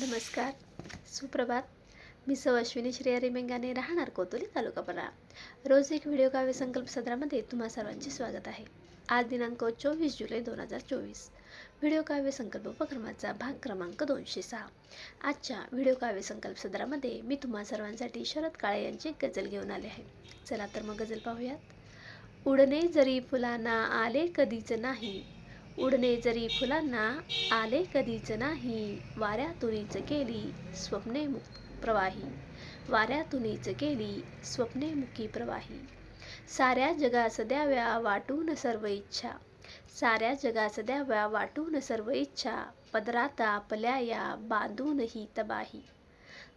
नमस्कार सुप्रभात. मी सौ अश्विनी श्रेया रिमेंगाने राहणार कोतोली तालुका परा रोज एक व्हिडिओ काव्य संकल्प सत्रामध्ये तुम्हा सर्वांचे स्वागत आहे. आज दिनांक चोवीस जुलै दोन हजार चोवीस. व्हिडिओ काव्य संकल्प उपक्रमाचा भाग क्रमांक दोनशे सहा. आजच्या व्हिडिओ काव्य संकल्प सत्रामध्ये मी तुम्हा सर्वांसाठी शरद काळे यांची गजल घेऊन आले आहे. चला तर मग गजल पाहूयात. उडणे जरी फुलांना आले कधीच नाही उडणे जरी फुलांना आले कधीच नाही वाऱ्यातुनीच केली स्वप्ने प्रवाही. वाऱ्यातुनीच केली स्वप्ने मुखी प्रवाही. साऱ्या जगास द्याव्या वाटून सर्व इच्छा. साऱ्या जगास द्याव्या वाटून सर्व इच्छा. पदराता आपल्या या बांधून ही तबाही.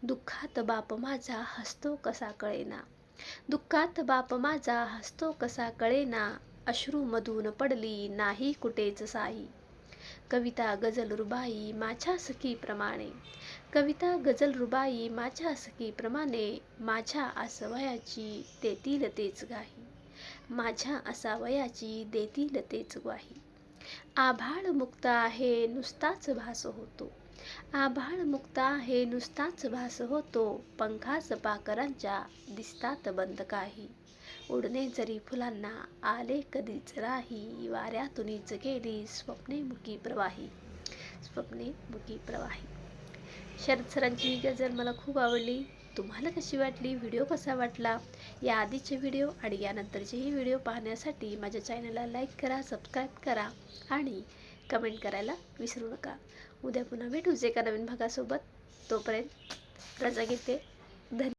दुःखात बाप माझा हसतो कसा कळेना. दुःखात बाप माझा हसतो कसा कळेना. अश्रूमधून पडली नाही कुठेच साई. कविता गजल रुबाई माझ्या सखीप्रमाणे कविता गजल रुबाई माझ्या सखीप्रमाणे माझ्या आसवयाची देतील तेच गाही माझ्या असावयाची देतील तेच ग्वाही. आभाळ मुक्त आहे नुसताच भास होतो. आभाळ मुक्त आहे नुसताच भास होतो. पंखाच पाकरांच्या दिसतात बंद काही. उडणे जरी फुलांना आले कधीच राही वाऱ्यातुनीच गेली स्वप्ने मुखी प्रवाही स्वप्ने मुखी प्रवाही. शरद सरांची ही गजल मला खूप आवडली. तुम्हाला कशी वाटली? व्हिडिओ कसा वाटला? या आधीचे व्हिडिओ आणि यानंतरचेही व्हिडिओ पाहण्यासाठी माझ्या चॅनलला लाईक करा सबस्क्राईब करा आणि कमेंट करायला विसरू नका. उद्या पुन्हा भेटूच एका नवीन भागासोबत. तोपर्यंत रजा घेते. धन्यवाद